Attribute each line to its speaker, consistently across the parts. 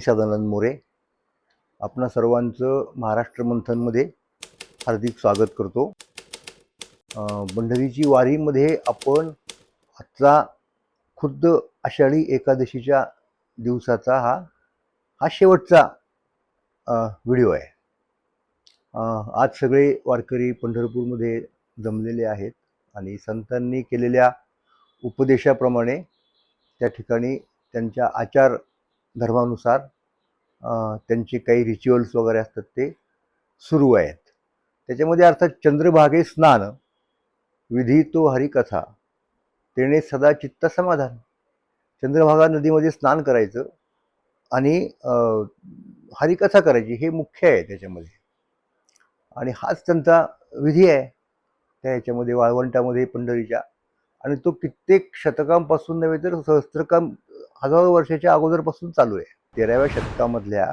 Speaker 1: मी सदानंद मोरे. आपणा सर्वांचं महाराष्ट्र मंथनमध्ये हार्दिक स्वागत करतो. पंढरीची वारीमध्ये आपण आजचा खुद्द आषाढी एकादशीच्या दिवसाचा हा हा शेवटचा व्हिडिओ आहे. आज सगळे वारकरी पंढरपूरमध्ये जमलेले आहेत आणि संतांनी केलेल्या उपदेशाप्रमाणे त्या ठिकाणी त्यांच्या आचार धर्मानुसार त्यांचे काही रिच्युअल्स वगैरे असतात ते सुरू आहेत. त्याच्यामध्ये अर्थात चंद्रभागे स्नान विधी तो हरिकथा तेने सदा चित्त समाधान. चंद्रभागा नदीमध्ये स्नान करायचं आणि हरिकथा करायची हे मुख्य आहे त्याच्यामध्ये. आणि हाच त्यांचा विधी आहे. त्या ह्याच्यामध्ये वाळवंटामध्ये पंढरीच्या. आणि तो कित्येक शतकांपासून नव्हे तर सहस्त्रकां हजारो वर्षाच्या अगोदरपासून चालू आहे. तेराव्या शतकामधल्या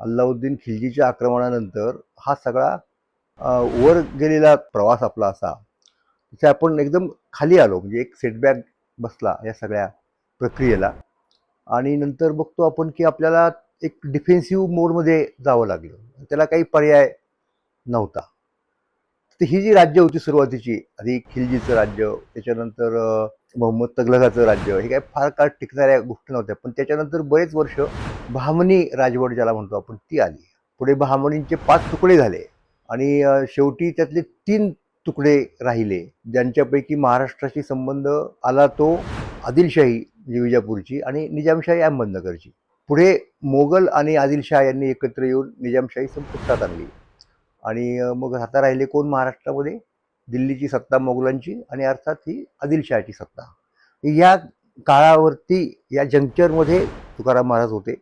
Speaker 1: अल्लाउद्दीन खिलजीच्या आक्रमणानंतर हा सगळा वर गेलेला प्रवास आपला असा तिथे आपण एकदम खाली आलो. म्हणजे एक सेटबॅक बसला या सगळ्या प्रक्रियेला. आणि नंतर बघतो आपण की आपल्याला एक डिफेन्सिव्ह मोडमध्ये जावं लागलं. त्याला काही पर्याय नव्हता. तर ही जी राज्य होती सुरुवातीची आधी खिलजीचं राज्य त्याच्यानंतर मोहम्मद तगलगाचं राज्य हे काय फार काळ टिकणाऱ्या गोष्टी नव्हत्या. पण त्याच्यानंतर बरेच वर्ष बहामनी राजवट ज्याला म्हणतो आपण ती आली. पुढे बहामनींचे पाच तुकडे झाले आणि शेवटी त्यातले तीन तुकडे राहिले ज्यांच्यापैकी महाराष्ट्राशी संबंध आला तो आदिलशाही म्हणजे विजापूरची आणि निजामशाही अहमदनगरची. पुढे मोगल आणि आदिलशाह यांनी एकत्र येऊन निजामशाही संपुष्टात आणली. आणि मग आता राहिले कोण महाराष्ट्रामध्ये? दिल्लीची सत्ता मोगलांची आणि अर्थात ही आदिलशहाची सत्ता. या काळावरती या जंक्चरमध्ये तुकाराम महाराज होते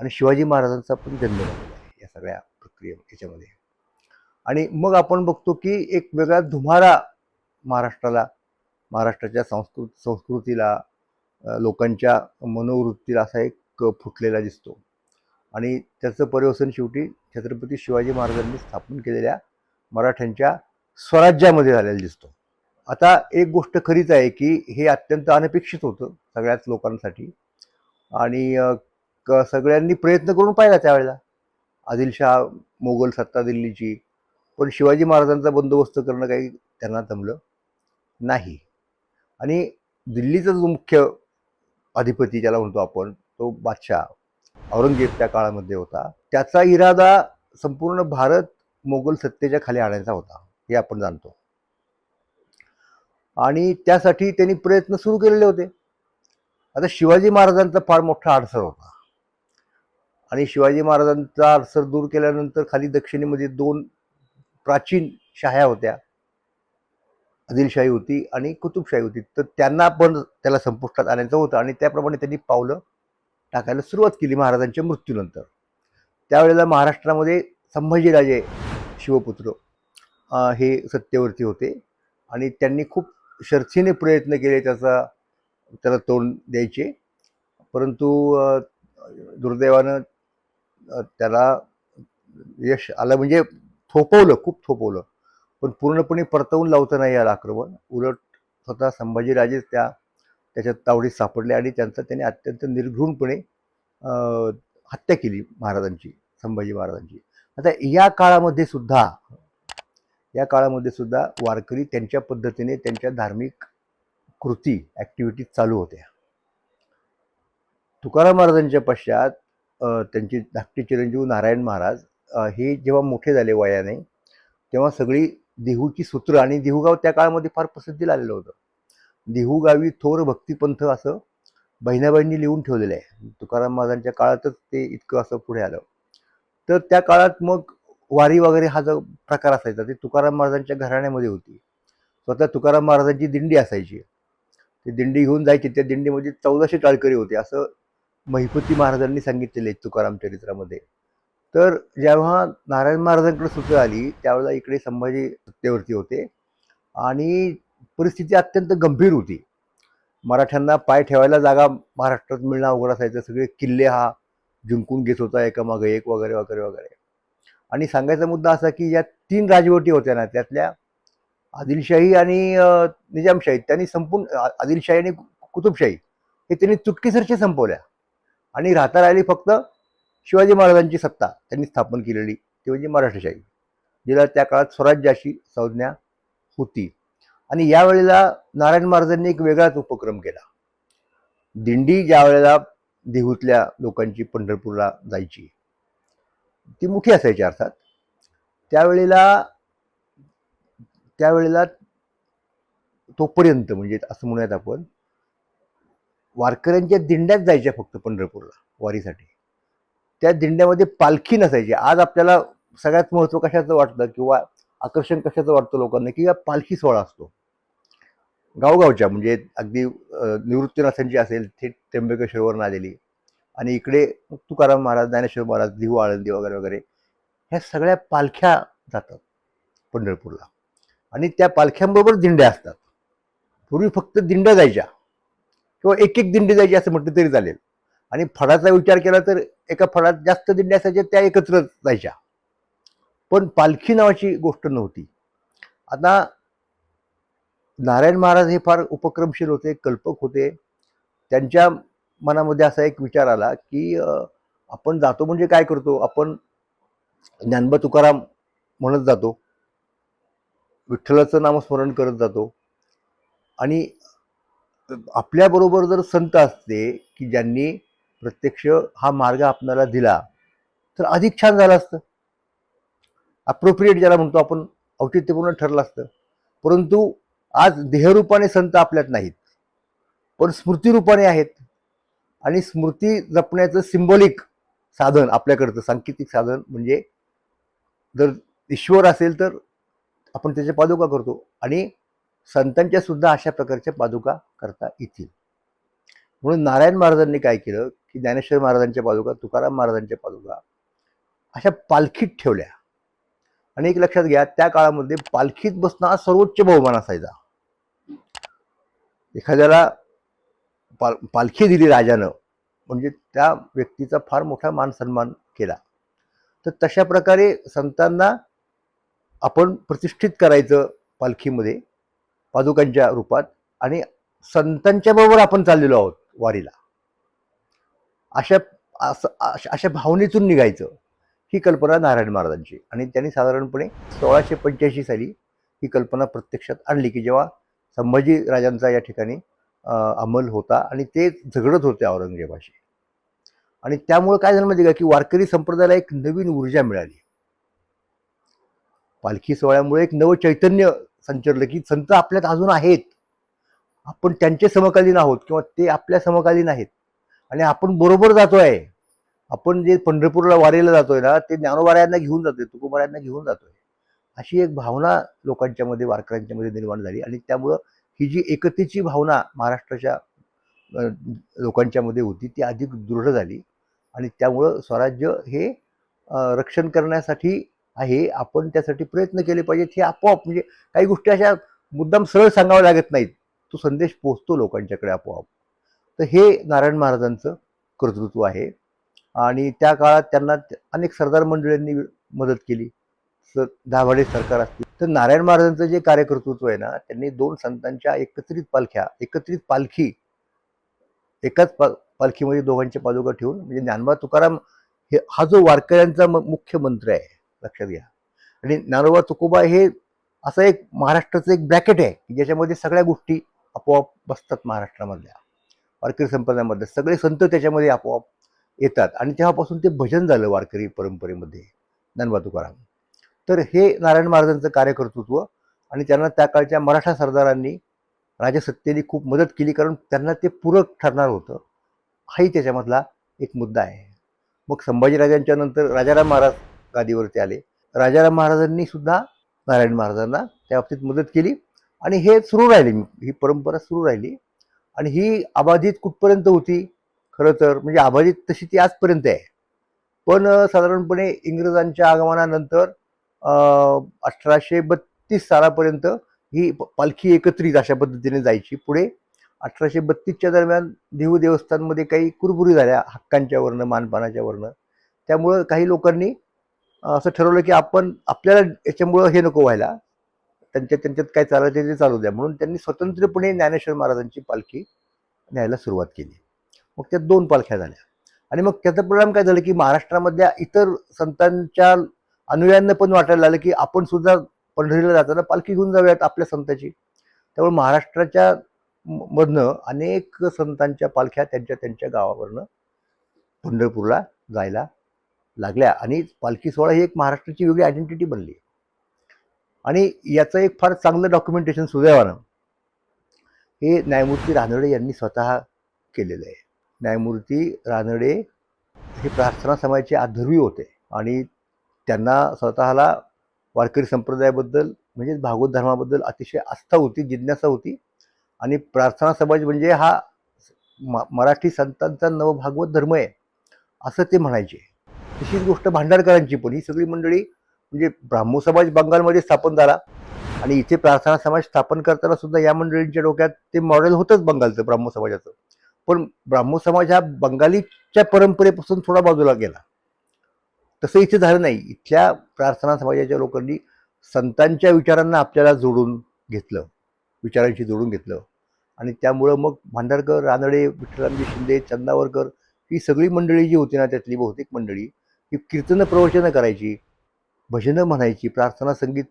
Speaker 1: आणि शिवाजी महाराजांचा पण जन्म झालेला आहे या सगळ्या प्रक्रिये याच्यामध्ये. आणि मग आपण बघतो की एक वेगळा धुमारा महाराष्ट्राला महाराष्ट्राच्या संस्कृत संस्कृतीला लोकांच्या मनोवृत्तीला असा एक फुटलेला दिसतो. आणि त्याचं परिवसन शेवटी छत्रपती शिवाजी महाराजांनी स्थापन केलेल्या मराठ्यांच्या स्वराज्यामध्ये झालेला दिसतो. आता एक गोष्ट खरीच आहे की हे अत्यंत अनपेक्षित होतं सगळ्याच लोकांसाठी. आणि क- सगळ्यांनी प्रयत्न करून पाहिला त्यावेळेला. आदिलशाह मोगल सत्ता दिल्लीची. पण शिवाजी महाराजांचा बंदोबस्त करणं काही त्यांना जमलं नाही. आणि दिल्लीचा जो मुख्य अधिपती ज्याला म्हणतो आपण तो बादशाह. औरंगजेब त्या काळामध्ये होता. त्याचा इरादा संपूर्ण भारत मोगल सत्तेच्या खाली आणायचा होता हे आपण जाणतो. आणि त्यासाठी त्यांनी प्रयत्न सुरू केलेले होते. आता शिवाजी महाराजांचा फार मोठा अडसर होता. आणि शिवाजी महाराजांचा अडसर दूर केल्यानंतर खाली दक्षिणेमध्ये दोन प्राचीन शाह्या होत्या. आदिलशाही होती आणि कुतुबशाही होती. तर त्यांना पण त्याला संपुष्टात आणायचं होतं आणि त्याप्रमाणे त्यांनी पावलं टाकायला सुरुवात केली महाराजांच्या मृत्यूनंतर. त्यावेळेला महाराष्ट्रामध्ये संभाजीराजे शिवपुत्र हे सत्तेवरती होते आणि त्यांनी खूप शर्थीने प्रयत्न केले त्याचा त्याला तोंड द्यायचे. परंतु दुर्दैवानं त्याला यश आलं म्हणजे थोपवलं खूप थोपवलं. पण पूर्णपणे परतवून लावता नाही आलं आक्रमण. उलट स्वतः संभाजीराजेच त्या त्याच्यात तावडीत सापडले आणि त्यांचा त्याने अत्यंत निर्घृणपणे हत्या केली महाराजांची संभाजी महाराजांची. आता या काळामध्ये सुद्धा या काळामध्ये सुद्धा वारकरी त्यांच्या पद्धतीने त्यांच्या धार्मिक कृती ॲक्टिव्हिटीज चालू होत्या. तुकाराम महाराजांच्या पश्चात त्यांचे धाकटे चिरंजीव नारायण महाराज हे जेव्हा मोठे झाले वयाने तेव्हा सगळी देहूची सूत्र आणि देहूगाव त्या काळामध्ये फार प्रसिद्धीला आलेलं होतं. देहूगावी थोर भक्तिपंथ असं बहिणाबाईंनी लिहून ठेवलेलं आहे. तुकाराम महाराजांच्या काळातच ते इतकं असं पुढे आलं. तर त्या काळात मग वारी वगैरे हा जो प्रकार असायचा ते तुकाराम महाराजांच्या घराण्यामध्ये होती. स्वतः तुकाराम महाराजांची दिंडी असायची. ती दिंडी घेऊन जायची त्या दिंडीमध्ये चौदाशे टाळकरी होते असं महिपती महाराजांनी सांगितलेले आहे तुकाराम चरित्रामध्ये. तर जेव्हा नारायण महाराजांकडे सूत्र आली त्यावेळेला इकडे संभाजी सत्तेवरती होते. आणि परिस्थिती अत्यंत गंभीर होती. मराठ्यांना पाय ठेवायला जागा महाराष्ट्रात मिळणं अवघड असायचं. सगळे किल्ले हा जिंकून घेत होता एकामागे एक वगैरे वगैरे वगैरे. आणि सांगायचा मुद्दा असा की या तीन राजवटी होत्या ना त्यातल्या आदिलशाही आणि निजामशाही त्यांनी संपून आदिलशाही आणि कुतुबशाही हे त्यांनी चुटकीसरशी संपवल्या. आणि राहता राहिली फक्त शिवाजी महाराजांची सत्ता त्यांनी स्थापन केलेली ती म्हणजे मराठाशाही जिला त्या काळात स्वराज्याशी संज्ञा होती. आणि यावेळेला नारायण महाराजांनी एक वेगळाच उपक्रम केला. दिंडी ज्या वेळेला देहूतल्या लोकांची पंढरपूरला जायची ती मुठी असायची अर्थात. त्यावेळेला त्यावेळेला तोपर्यंत म्हणजे असं म्हणूयात आपण वारकऱ्यांच्या दिंड्यात जायच्या फक्त पंढरपूरला वारीसाठी. त्या दिंड्यामध्ये पालखी नसायची. आज आपल्याला सगळ्यात महत्त्व कशाचं वाटतं किंवा आकर्षण कशाचं वाटतं लोकांना? की या पालखी सोहळा असतो. गावगावच्या म्हणजे अगदी निवृत्तीनाथांची असेल थेट त्र्यंबकेश्वरवरून आलेली आणि इकडे तुकाराम महाराज ज्ञानेश्वर महाराज दिहू आळंदी वगैरे वगैरे ह्या सगळ्या पालख्या जातात पंढरपूरला. आणि त्या पालख्यांबरोबर दिंड्या असतात. पूर्वी फक्त दिंड्या जायच्या. किंवा एक एक दिंडी जायची असं म्हटलं तरी चालेल. आणि फडाचा विचार केला तर एका फडात जास्त दिंड्या असायच्या त्या एकत्र जायच्या. पण पालखी नावाची गोष्ट नव्हती. आता नारायण महाराज हे फार उपक्रमशील होते कल्पक होते. त्यांच्या मनामध्ये असा एक विचार आला की आपण जातो म्हणजे काय करतो? आपण ज्ञानबा तुकाराम म्हणत जातो. विठ्ठलाचं नामस्मरण करत जातो. आणि आपल्याबरोबर जर संत असते की ज्यांनी प्रत्यक्ष हा मार्ग आपणाला दिला तर अधिक छान झालं असतं. अप्रोप्रिएट ज्याला म्हणतो आपण औचित्यपूर्ण ठरलं असतं. परंतु आज देहरूपाने संत आपल्यात नाहीत. पण स्मृतीरूपाने आहेत. आणि स्मृती जपण्याचं सिंबॉलिक साधन आपल्याकडचं सांकेतिक साधन म्हणजे जर ईश्वर असेल तर आपण त्याच्या पादुका करतो. आणि संतांच्या सुद्धा अशा प्रकारच्या पादुका करता येतील. म्हणून नारायण महाराजांनी काय केलं की ज्ञानेश्वर महाराजांच्या पादुका तुकाराम महाराजांच्या पादुका अशा पालखीत ठेवल्या. आणि एक लक्षात घ्या त्या काळामध्ये पालखीत बसणं हा सर्वोच्च बहुमान असायचा. एखाद्याला पाल पालखी दिली राजानं म्हणजे त्या व्यक्तीचा फार मोठा मान सन्मान केला. तर तशा प्रकारे संतांना आपण प्रतिष्ठित करायचं पालखीमध्ये पादुकांच्या रूपात आणि संतांच्या बरोबर आपण चाललेलो आहोत वारीला. अशा असं अशा अशा भावनेतून निघायचं ही कल्पना नारायण महाराजांची. आणि त्यांनी साधारणपणे सोळाशे पंच्याऐंशी साली ही कल्पना प्रत्यक्षात आणली की जेव्हा संभाजी राजांचा या ठिकाणी अंमल होता आणि ते झगडत होते औरंगजेबाशी. आणि त्यामुळं काय झालं माहिती का? की वारकरी संप्रदायाला एक नवीन ऊर्जा मिळाली. पालखी सोहळ्यामुळे एक नवं चैतन्य संचरलं की संत आपल्यात अजून आहेत. आपण त्यांचे समकालीन आहोत किंवा ते आपल्या समकालीन आहेत. आणि आपण बरोबर जातोय. आपण जे पंढरपूरला वारीला जातोय ना ते ज्ञानोबारायांना घेऊन जातोय तुकोबारायांना घेऊन जातोय. अशी एक भावना लोकांच्या मध्ये वारकऱ्यांच्या मध्ये निर्माण झाली. आणि त्यामुळं ही जी एकतेची भावना महाराष्ट्राच्या लोकांच्यामध्ये लोकांच्या मध्ये होती ती अधिक दृढ झाली. आणि त्यामुळं स्वराज्य हे रक्षण करण्यासाठी आहे. आपण त्यासाठी प्रयत्न केले पाहिजेत. हे आपोआप म्हणजे काही गोष्टी अशा मुद्दाम सरळ सांगाव्या लागत नाहीत. तो संदेश पोहोचतो लोकांच्याकडे आपोआप. तर हे नारायण महाराजांचं कर्तृत्व आहे. आणि त्या काळात त्यांना अनेक सरदार मंडळींनी मदत केली. दाभाडे सरकार असतील. तर नारायण महाराजांचं जे कार्यकर्तृत्व आहे ना त्यांनी दोन संतांच्या एकत्रित पालख्या एकत्रित पालखी एकाच पा पालखीमध्ये दोघांचे पादुका ठेवून म्हणजे ज्ञानबा तुकाराम हे हा जो वारकऱ्यांचा म- मुख्य मंत्र आहे लक्षात घ्या. आणि ज्ञानोबा तुकोबा हे असं एक महाराष्ट्राचं एक ब्रॅकेट आहे की ज्याच्यामध्ये सगळ्या गोष्टी आपोआप बसतात महाराष्ट्रामधल्या. वारकरी संप्रदायामधल्या सगळे संत त्याच्यामध्ये आपोआप येतात. आणि तेव्हापासून ते भजन झालं वारकरी परंपरेमध्ये. ज्ञानबा तुकाराम. तर हे नारायण महाराजांचं कार्यकर्तृत्व आणि त्यांना त्या काळच्या मराठा सरदारांनी राजसत्तेने खूप मदत केली कारण त्यांना ते पूरक ठरणार होतं. हाही त्याच्यामधला एक मुद्दा आहे. मग संभाजीराजांच्या नंतर राजाराम महाराज गादीवरती आले. राजाराम महाराजांनी सुद्धा नारायण महाराजांना त्या बाबतीत मदत केली आणि हे सुरू राहिली. ही परंपरा सुरू राहिली आणि ही अबाधित कुठपर्यंत होती? खरं तर म्हणजे अबाधित तशी ती आजपर्यंत आहे. पण साधारणपणे इंग्रजांच्या आगमनानंतर अठराशे बत्तीस सालापर्यंत ही प- पालखी एकत्रित अशा पद्धतीने जायची. पुढे अठराशे बत्तीसच्या दरम्यान देहू देवस्थानमध्ये काही कुरबुरी झाल्या हक्कांच्या वरनं मानपानाच्या वरनं. त्यामुळं काही लोकांनी असं ठरवलं की आपण आपल्याला याच्यामुळं हे नको व्हायला. त्यांच्या त्यांच्यात काय चालायचं ते चालू द्या. म्हणून त्यांनी स्वतंत्रपणे ज्ञानेश्वर महाराजांची पालखी न्यायला सुरुवात केली. मग त्या दोन पालख्या झाल्या. आणि मग त्याचा परिणाम काय झालं की महाराष्ट्रामधल्या इतर संतांच्या अनुयायांना पण वाटायला लागलं की आपण सुद्धा पंढरीला जाताना पालखी घेऊन जाऊयात आपल्या संताची. त्यामुळे महाराष्ट्राच्या मधनं अनेक संतांच्या पालख्या त्यांच्या त्यांच्या गावावरनं पंढरपूरला जायला लागल्या. आणि पालखी सोहळा ही एक महाराष्ट्राची वेगळी आयडेंटिटी बनली. आणि याचं एक फार चांगलं डॉक्युमेंटेशन सुदैवानं हे न्यायमूर्ती रानडे यांनी स्वतः केलेलं आहे. न्यायमूर्ती रानडे हे प्रार्थना समाजाचे आधर्वी होते. आणि त्यांना स्वतःला वारकरी संप्रदायाबद्दल म्हणजेच भागवत धर्माबद्दल अतिशय आस्था होती जिज्ञासा होती. आणि प्रार्थना समाज म्हणजे हा म- मराठी संतांचा नवभागवत धर्म आहे असं ते म्हणायचे. तशीच गोष्ट भांडारकरांची पण ही सगळी मंडळी म्हणजे ब्राह्मो समाज बंगालमध्ये स्थापन झाला. आणि इथे प्रार्थना समाज स्थापन करताना सुद्धा या मंडळींच्या डोक्यात ते मॉडेल होतंच बंगालचं ब्राह्मो समाजाचं. पण ब्राह्मो समाज हा बंगालीच्या परंपरेपासून थोडा बाजूला गेला. तसं इथे झालं नाही. इथल्या प्रार्थना समाजाच्या लोकांनी संतांच्या विचारांना आपल्याला जोडून घेतलं. विचारांशी जोडून घेतलं. आणि त्यामुळं मग भांडारकर रानडे विठ्ठलांजी शिंदे चंदावरकर ही सगळी मंडळी जी होती ना त्यातली बहुतेक मंडळी ही कीर्तनं प्रवचनं करायची भजनं म्हणायची प्रार्थना संगीत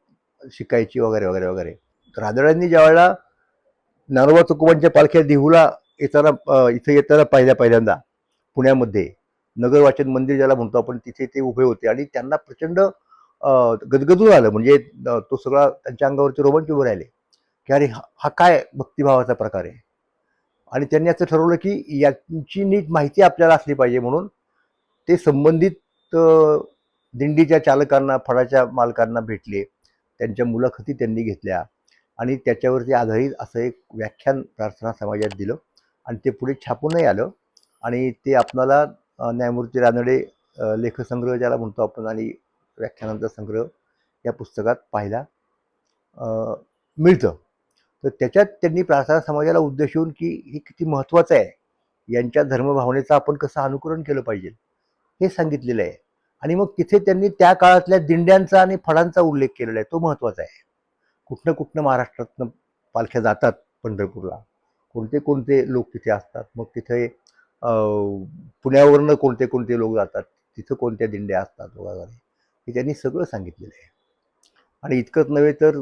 Speaker 1: शिकायची वगैरे वगैरे वगैरे. रानड्यांनी ज्यावेळेला नारोबा तुकोबांच्या पालख्या देहूला येताना इथं येताना पहिल्या पहिल्यांदा पुण्यामध्ये नगरवाचन मंदिर ज्याला म्हणतो आपण तिथे ते उभे होते आणि त्यांना प्रचंड गदगदून आलं म्हणजे तो सगळा त्यांच्या अंगावरचे रोमांच उभे राहिले. की अरे हा हा काय भक्तिभावाचा प्रकार आहे? आणि त्यांनी असं ठरवलं की यांची नीट माहिती आपल्याला असली पाहिजे म्हणून ते संबंधित दिंडीच्या चालकांना फळाच्या मालकांना भेटले. त्यांच्या मुलाखती त्यांनी घेतल्या आणि त्याच्यावरती आधारित असं एक व्याख्यान प्रार्थना समाजात दिलं आणि ते पुढे छापूनही आलं आणि ते आपणाला न्यायमूर्ती रानडे लेखसंग्रह ज्याला म्हणतो आपण आणि व्याख्यानांचा संग्रह या पुस्तकात पाहायला मिळतं. तर त्याच्यात त्यांनी प्रार्थना समाजाला उद्देशून की हे किती महत्त्वाचं आहे यांच्या धर्मभावनेचं आपण कसं अनुकरण केलं पाहिजे हे सांगितलेलं आहे. आणि मग तिथे त्यांनी त्या काळातल्या दिंड्यांचा आणि फळांचा उल्लेख केलेला आहे तो महत्त्वाचा आहे. कुठनं कुठनं महाराष्ट्रातनं पालख्या जातात पंढरपूरला. कोणते कोणते लोक तिथे असतात मग तिथे पुण्यावरनं कोणते कोणते लोक जातात तिथं कोणत्या दिंड्या असतात वगैरे हे त्यांनी सगळं सांगितलेलं आहे. आणि इतकंच नव्हे तर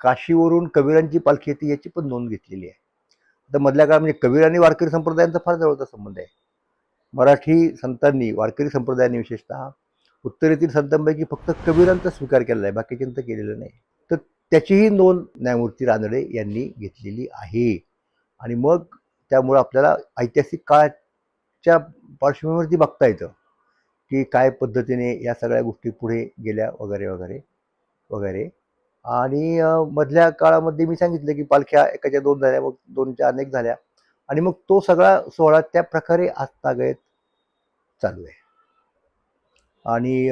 Speaker 1: काशीवरून कबीरांची पालखी येते याची पण नोंद घेतलेली आहे. आता मधल्या काळात म्हणजे कबीर आणि वारकरी संप्रदायांचा फार जवळचा संबंध आहे. मराठी संतांनी वारकरी संप्रदायाने विशेषतः उत्तरेतील संतांपैकी फक्त कबीरांचा स्वीकार केलेला आहे बाकीच्यांचं केलेलं नाही. तर त्याचीही नोंद न्यायमूर्ती रानडे यांनी घेतलेली आहे. आणि मग त्यामुळं आपल्याला ऐतिहासिक काळात च्या पार्श्वभूमीवरती बघता येतं की काय पद्धतीने या सगळ्या गोष्टी पुढे गेल्या वगैरे वगैरे वगैरे. आणि मधल्या काळामध्ये मी सांगितलं की पालख्या एकाच्या दोन झाल्या मग दोनच्या अनेक झाल्या. आणि मग तो सगळा सोहळा त्या प्रकारे आजतागत चालू आहे. आणि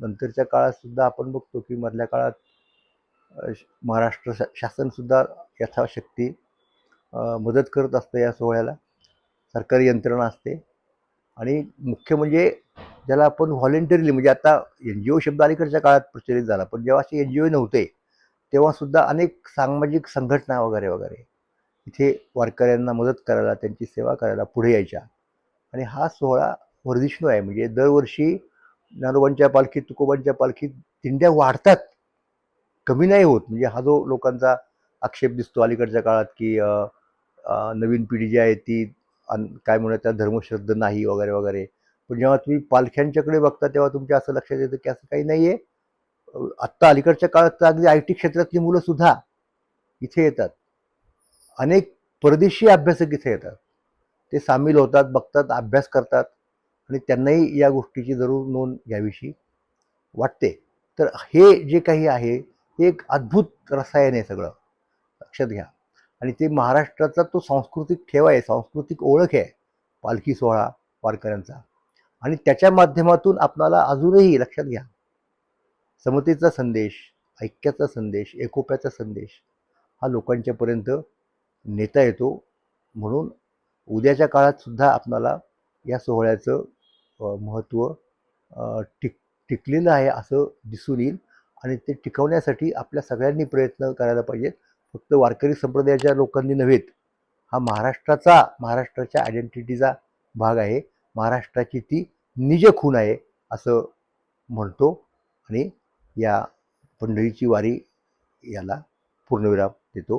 Speaker 1: नंतरच्या काळात सुद्धा आपण बघतो की मधल्या काळात श- महाराष्ट्र शा शासनसुद्धा यथाशक्ती मदत करत असतं या सोहळ्याला. सरकारी यंत्रणा असते. आणि मुख्य म्हणजे ज्याला आपण व्हॉलेंटरीली म्हणजे आता एन जी ओ शब्द अलीकडच्या काळात प्रचलित झाला. पण जेव्हा असे एन जी ओ नव्हते तेव्हासुद्धा अनेक सामाजिक संघटना वगैरे वगैरे इथे वारकऱ्यांना मदत करायला त्यांची सेवा करायला पुढे यायच्या. आणि हा सोहळा वर्धिष्णू आहे. म्हणजे दरवर्षी नारोबांच्या पालखीत तुकोबांच्या पालखीत दिंड्या वाढतात. कमी नाही होत. म्हणजे हा जो लोकांचा आक्षेप दिसतो अलीकडच्या काळात की नवीन पिढी जी आहे ती अन- काय म्हणूया त्या धर्मश्रद्ध नाही वगैरे वगैरे. पण जेव्हा तुम्ही पालख्यांच्याकडे बघता तेव्हा तुमच्या असं लक्षात येतं की असं काही नाही आहे आत्ता अलीकडच्या काळात तर अगदी आय टी क्षेत्रातली मुलंसुद्धा इथे येतात. अनेक परदेशी अभ्यासक इथे येतात. ते सामील होतात बघतात अभ्यास करतात आणि त्यांनाही या गोष्टीची जरूर नोंद घ्यावीशी वाटते. तर हे जे काही आहे हे एक अद्भुत रसायन आहे सगळं. लक्षात घ्या. आणि ते महाराष्ट्राचा तो सांस्कृतिक ठेवा आहे सांस्कृतिक ओळख आहे पालखी सोहळा वारकऱ्यांचा. आणि त्याच्या माध्यमातून आपणाला अजूनही लक्षात घ्या. समतेचा संदेश ऐक्याचा संदेश एकोप्याचा संदेश हा लोकांच्यापर्यंत नेता येतो. म्हणून उद्याच्या काळात सुद्धा आपणाला या सोहळ्याचं महत्त्व टिक टिकलेलं आहे असं दिसून येईल. आणि ते टिकवण्यासाठी आपल्या सगळ्यांनी प्रयत्न करायला पाहिजेत. फक्त वारकरी संप्रदायाच्या लोकांनी नव्हेत हा महाराष्ट्राचा महाराष्ट्राच्या आयडेंटिटीचा भाग आहे. महाराष्ट्राची ती निज खून आहे असं म्हणतो आणि या पंढरीची वारी याला पूर्णविराम देतो.